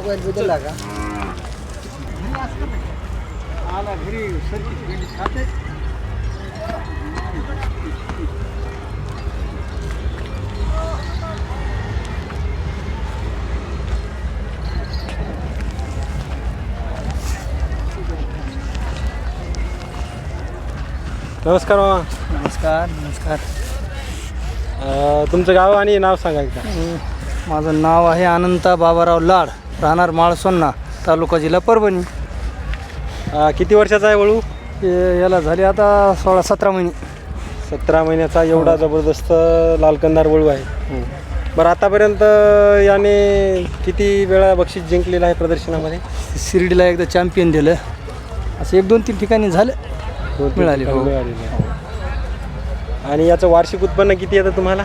Mobile बदलला का नमस्कार मामा. नमस्कार नमस्कार. अं, तुमचं गाव आणि नाव सांगा एकदा. माझं नाव आहे अनंता बाबाराव लाड. राहणार माळसोन्ना तालुका जिल्हा परभणी. अं, किती वर्षाचा आहे वळू? हे- याला झाले आता सोळा सतरा महिने. सतरा महिन्याचा एवढा जबरदस्त लालकंदार वळू आहे. बरं आतापर्यंत याने किती वेळा बक्षीस जिंकलेलं आहे प्रदर्शनामध्ये? शिर्डीला एकदा चॅम्पियन दिलं. असं एक दोन तीन ठिकाणी झालं. मिळाली, हो. मिळालेली आहे. आणि याचं वार्षिक उत्पन्न किती येतं तुम्हाला?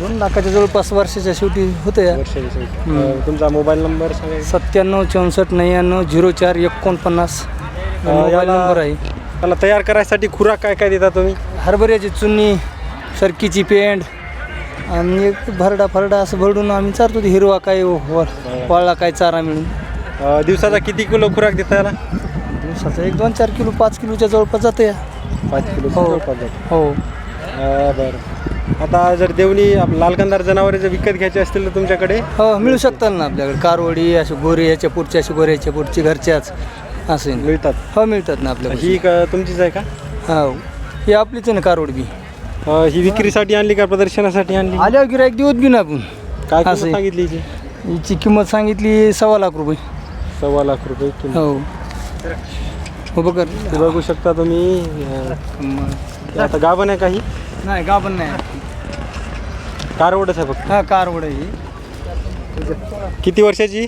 दोन लाखाच्या जवळपास वर्षाच्या शेवटी होतं. अं, तुमचा मोबाईल नंबर सत्त्याण्णव चौसष्ट नव्याण्णव झिरो चार एकोणपन्नास मोबाईल याला- नंबर आहे. त्याला तयार करायसाठी खुराक काय काय देता तुम्ही? हरभऱ्याची चुन्नी सरकीची पेंड आणि एक भरडा फरडा असं भरडून आम्ही चारतो ते हिरवा काय व- वाळला काय चारा मिळून. अं, दिवसाचा किती किलो खुराक देता याला? दिवसाचा एक दोन चार किलो पाच किलोच्या जवळपास जातं या पाच किलो हो. जवळपास जातं. हो. अं, बरं. आता जर देवणी आप- लालकंदार जनावरे जर विकत घ्यायचे असतील तर तुमच्याकडे? हो मिळू शकतात ना आपल्याकडे. कारवडी अशी गोरे ह्याच्या पुढची अशी गोरे ह्याच्या पुढची घरच्याच. असे. मिळतात. हो मिळतात ना आपल्याकडे. ही क- तुमचीच आहे का? हो. ही आपलीच आहे ना कारवड बी. अं, ही विक्रीसाठी आणली का प्रदर्शनासाठी आणली? आल्यावर गिरायक देऊत बी ना आपण. काय किंमत असं. आहे. सांगितली हिची? हिची किंमत सांगितली सव्वा लाख रुपये. सव्वा लाख रुपये किंमत. हो. हो बघ. हे बघू शकता तुम्ही. अं, आता गाभण आहे काही नाही गाभण नाही. कारवडच आहे फक्त. हा कारवड आहे ही. किती वर्षाची?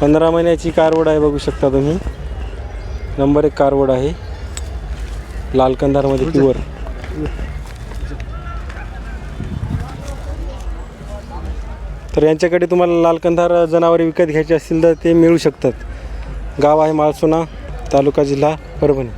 पंधरा महिन्याची कारवड आहे बघू शकता तुम्ही. नंबर एक कारवड आहे. लाल कंधारमध्ये प्युअर. तर यांच्याकडे तुम्हाला लाल कंधार जनावरे विकत घ्यायची असतील तर ते मिळू शकतात. गाव आहे माळसोना तालुका जिल्हा परभणी.